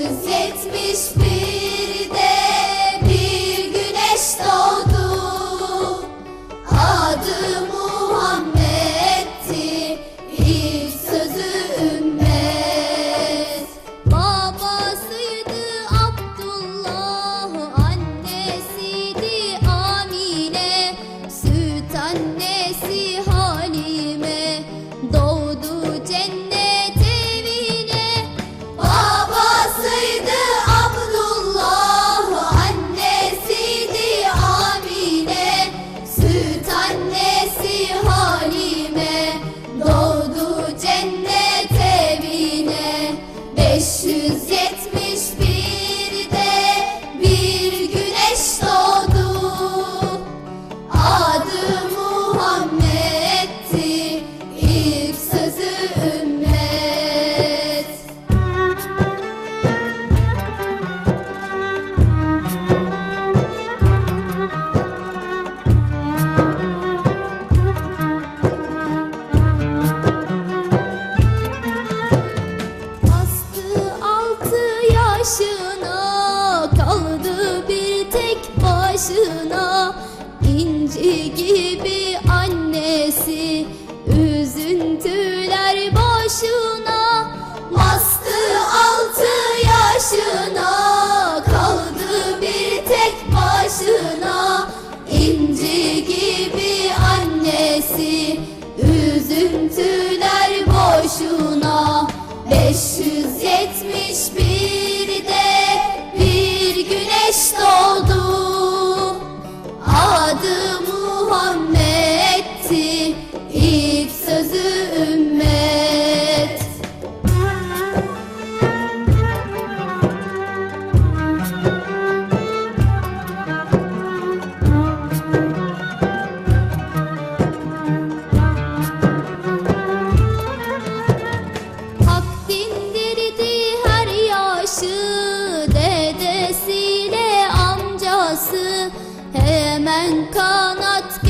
Yüz yetmiş bir başına İnci gibi annesi üzüntü Hemen kanat